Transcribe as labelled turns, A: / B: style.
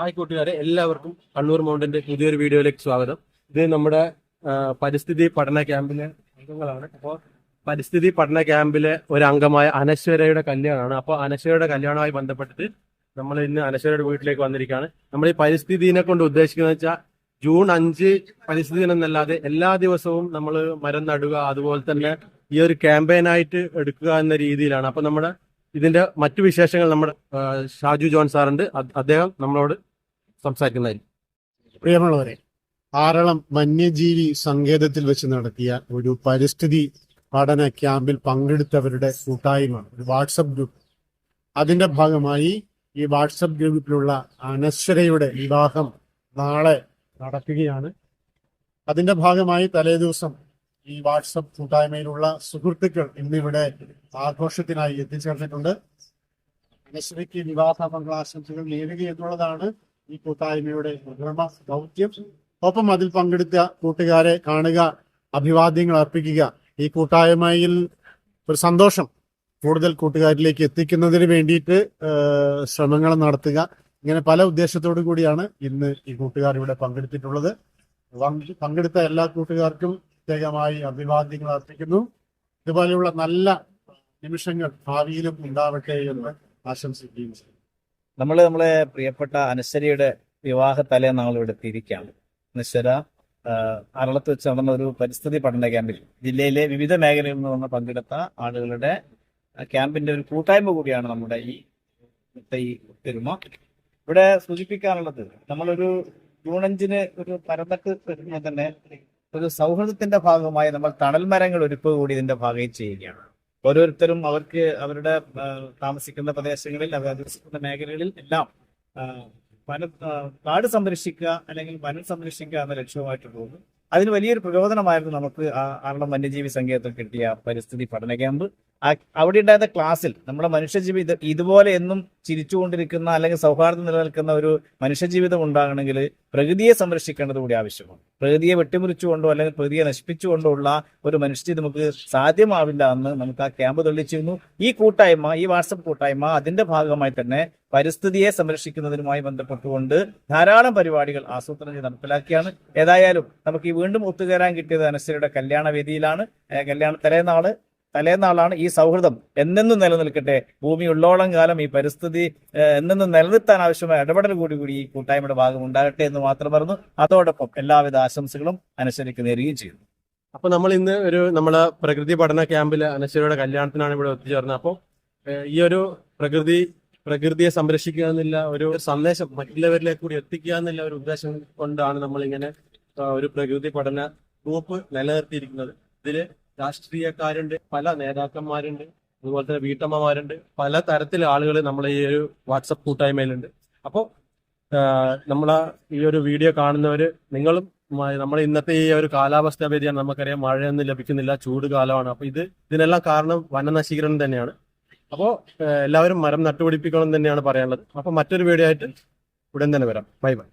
A: Hi കൂട്ടുകാരെ എല്ലാവർക്കും കണ്ണൂർ മൗണ്ടന്റെ പുതിയൊരു വീഡിയോയിലേക്ക് സ്വാഗതം. ഇത് നമ്മുടെ പരിസ്ഥിതി പഠന ക്യാമ്പിലെ അംഗങ്ങളാണ്. അപ്പോൾ പരിസ്ഥിതി പഠന ക്യാമ്പിലെ ഒരു അംഗമായ അനശ്വരയുടെ കല്യാണമാണ്. അപ്പോൾ അനശ്വരയുടെ കല്യാണവുമായി ബന്ധപ്പെട്ടിട്ട് നമ്മൾ ഇന്ന് അനശ്വരയുടെ വീട്ടിലേക്ക് വന്നിരിക്കുകയാണ്. നമ്മൾ ഈ പരിസ്ഥിതിനെ കൊണ്ട് ഉദ്ദേശിക്കുന്നത് വെച്ചാൽ ജൂൺ അഞ്ച് പരിസ്ഥിതി ദിനം എന്നല്ലാതെ എല്ലാ ദിവസവും നമ്മൾ മരം നടുക അതുപോലെ തന്നെ ഈ ഒരു ക്യാമ്പയിനായിട്ട് എടുക്കുക എന്ന രീതിയിലാണ്. അപ്പൊ നമ്മുടെ ഇതിന്റെ മറ്റു വിശേഷങ്ങൾ നമ്മുടെ ഷാജു ജോൺ സാറുണ്ട്. അദ്ദേഹം നമ്മളോട് സംസാരിക്കുന്നതായിരിക്കും
B: പ്രിയമുള്ളവരെ ആറളം വന്യജീവി സങ്കേതത്തിൽ വെച്ച് നടത്തിയ ഒരു പരിസ്ഥിതി പഠന ക്യാമ്പിൽ പങ്കെടുത്തവരുടെ കൂട്ടായ്മ ഒരു വാട്സപ്പ് ഗ്രൂപ്പ്. അതിന്റെ ഭാഗമായി ഈ വാട്സപ്പ് ഗ്രൂപ്പിലുള്ള അനശ്വരയുടെ വിവാഹം നാളെ നടക്കുകയാണ്. അതിന്റെ ഭാഗമായി തലേദിവസം ഈ വാട്സപ്പ് കൂട്ടായ്മയിലുള്ള സുഹൃത്തുക്കൾ ഇന്നിവിടെ ആഘോഷത്തിനായി എത്തിച്ചേർന്നിട്ടുണ്ട്. അനശ്വരയ്ക്ക് വിവാഹ മംഗളാശംസകൾ നേരുക എന്നുള്ളതാണ് ഈ കൂട്ടായ്മയുടെ പ്രഥമ ദൗത്യം. ഒപ്പം അതിൽ പങ്കെടുത്ത കൂട്ടുകാരെ കാണുക അഭിവാദ്യങ്ങൾ അർപ്പിക്കുക. ഈ കൂട്ടായ്മയിൽ ഒരു സന്തോഷം കൂടുതൽ കൂട്ടുകാരിലേക്ക് എത്തിക്കുന്നതിന് വേണ്ടിയിട്ട് ശ്രമങ്ങൾ നടത്തുക. ഇങ്ങനെ പല ഉദ്ദേശത്തോടു കൂടിയാണ് ഇന്ന് ഈ കൂട്ടുകാർ ഇവിടെ പങ്കെടുത്തിട്ടുള്ളത്. പങ്കെടുത്ത എല്ലാ കൂട്ടുകാർക്കും പ്രത്യേകമായി അഭിവാദ്യങ്ങൾ അർപ്പിക്കുന്നു. ഇതുപോലെയുള്ള നല്ല നിമിഷങ്ങൾ ഭാവിയിലും ഉണ്ടാവട്ടെ എന്ന് ആശംസിക്കുകയും ചെയ്യുന്നു
C: നമ്മൾ നമ്മളെ പ്രിയപ്പെട്ട അനശ്വരയുടെ വിവാഹ തലേന്നാൾ ഇവിടെ എത്തിയിരിക്കുകയാണ് അനശ്വര അരളത്ത് വെച്ച് നടന്ന ഒരു പരിസ്ഥിതി പഠന ക്യാമ്പിൽ ജില്ലയിലെ വിവിധ മേഖലയിൽ നിന്ന് വന്ന് പങ്കെടുത്ത ആളുകളുടെ ക്യാമ്പിന്റെ ഒരു കൂട്ടായ്മ കൂടിയാണ് നമ്മുടെ ഈ ഈ പെരുമ. ഇവിടെ സൂചിപ്പിക്കാനുള്ളത് നമ്മളൊരു ജൂൺ അഞ്ചിന് ഒരു പരന്നക്ക് തന്നെ ഒരു സൗഹൃദത്തിന്റെ ഭാഗമായി നമ്മൾ തണൽ മരങ്ങൾ ഒരുക്കുക കൂടി ഇതിന്റെ ഭാഗമായി ചെയ്യുകയാണ്. ഓരോരുത്തരും അവർക്ക് അവരുടെ താമസിക്കുന്ന പ്രദേശങ്ങളിൽ അധിവസിക്കുന്ന മേഖലകളിൽ എല്ലാം വന കാട് സംരക്ഷിക്കുക അല്ലെങ്കിൽ വനം സംരക്ഷിക്കുക എന്ന ലക്ഷ്യവുമായിട്ട് പോകുന്നു. അതിന് വലിയൊരു പ്രചോദനമായിരുന്നു നമുക്ക് ആ ആറളം വന്യജീവി സങ്കേതത്തിൽ കിട്ടിയ പരിസ്ഥിതി പഠന ക്യാമ്പ് അവിടെ ഉണ്ടായിരുന്ന ക്ലാസ്സിൽ നമ്മുടെ മനുഷ്യജീവി ഇത് ഇതുപോലെ എന്നും ചിരിച്ചുകൊണ്ടിരിക്കുന്ന അല്ലെങ്കിൽ സൗഹാർദ്ദം നിലനിൽക്കുന്ന ഒരു മനുഷ്യജീവിതം ഉണ്ടാകണമെങ്കിൽ പ്രകൃതിയെ സംരക്ഷിക്കേണ്ടത് കൂടി ആവശ്യമാണ്. പ്രകൃതിയെ വെട്ടിമുറിച്ചുകൊണ്ടോ അല്ലെങ്കിൽ പ്രകൃതിയെ നശിപ്പിച്ചുകൊണ്ടോ ഉള്ള ഒരു മനുഷ്യജീവിതം നമുക്ക് സാധ്യമാവില്ല എന്ന് നമുക്ക് ആ ക്യാമ്പ് തെളിയിച്ചിരുന്നു. ഈ കൂട്ടായ്മ ഈ വാട്സപ്പ് കൂട്ടായ്മ അതിന്റെ ഭാഗമായി തന്നെ പരിസ്ഥിതിയെ സംരക്ഷിക്കുന്നതിനുമായി ബന്ധപ്പെട്ടുകൊണ്ട് ധാരാളം പരിപാടികൾ ആസൂത്രണം ചെയ്ത് നടപ്പിലാക്കിയാണ്. ഏതായാലും നമുക്ക് ഈ വീണ്ടും ഒത്തുചേരാൻ കിട്ടിയത് അനശ്വരയുടെ കല്യാണ വേദിയിലാണ്. കല്യാണ തലേനാൾ തലേനാളാണ് ഈ സൗഹൃദം എന്നെന്നും നിലനിൽക്കട്ടെ? ഭൂമി ഉള്ളോളം കാലം ഈ പരിസ്ഥിതി എന്നെന്നും നിലനിർത്താൻ ആവശ്യമായ ഇടപെടൽ കൂടി കൂടി ഈ കൂട്ടായ്മയുടെ ഭാഗം ഉണ്ടാകട്ടെ എന്ന് മാത്രം പറഞ്ഞു. അതോടൊപ്പം എല്ലാവിധ ആശംസകളും അനശ്വരയ്ക്ക് നേരുകയും ചെയ്യുന്നു.
A: അപ്പൊ നമ്മൾ ഇന്ന് ഒരു നമ്മളെ പ്രകൃതി പഠന ക്യാമ്പിൽ അനശ്വരയുടെ കല്യാണത്തിനാണ് ഇവിടെ എത്തിച്ചേർന്നത് അപ്പോൾ ഈ ഒരു പ്രകൃതി പ്രകൃതിയെ സംരക്ഷിക്കുക എന്നുള്ള ഒരു സന്ദേശം മറ്റുള്ളവരിലേക്ക് കൂടി എത്തിക്കുക എന്നുള്ള ഒരു ഉദ്ദേശം കൊണ്ടാണ് നമ്മൾ ഇങ്ങനെ ഒരു പ്രകൃതി പഠന ഗ്രൂപ്പ് നിലനിർത്തിയിരിക്കുന്നത്. ഇതിൽ രാഷ്ട്രീയക്കാരുണ്ട് പല നേതാക്കന്മാരുണ്ട് അതുപോലെ തന്നെ വീട്ടമ്മമാരുണ്ട്. പല തരത്തിലെ ആളുകൾ നമ്മളെ ഈ ഒരു വാട്സപ്പ് കൂട്ടായ്മയിലുണ്ട്. അപ്പോൾ നമ്മളെ ഈ ഒരു വീഡിയോ കാണുന്നവർ നിങ്ങളും നമ്മൾ ഇന്നത്തെ ഈ ഒരു കാലാവസ്ഥ വ്യതിയാണ് നമുക്കറിയാം. മഴയൊന്നും ലഭിക്കുന്നില്ല ചൂട് കാലമാണ്. അപ്പൊ ഇത് ഇതിനെല്ലാം കാരണം വനനശീകരണം തന്നെയാണ്. അപ്പോൾ എല്ലാവരും മരം നട്ടുപിടിപ്പിക്കണം തന്നെയാണ് പറയാനുള്ളത്. അപ്പൊ മറ്റൊരു വീഡിയോ ആയിട്ട് ഉടൻ തന്നെ വരാം. Bye bye.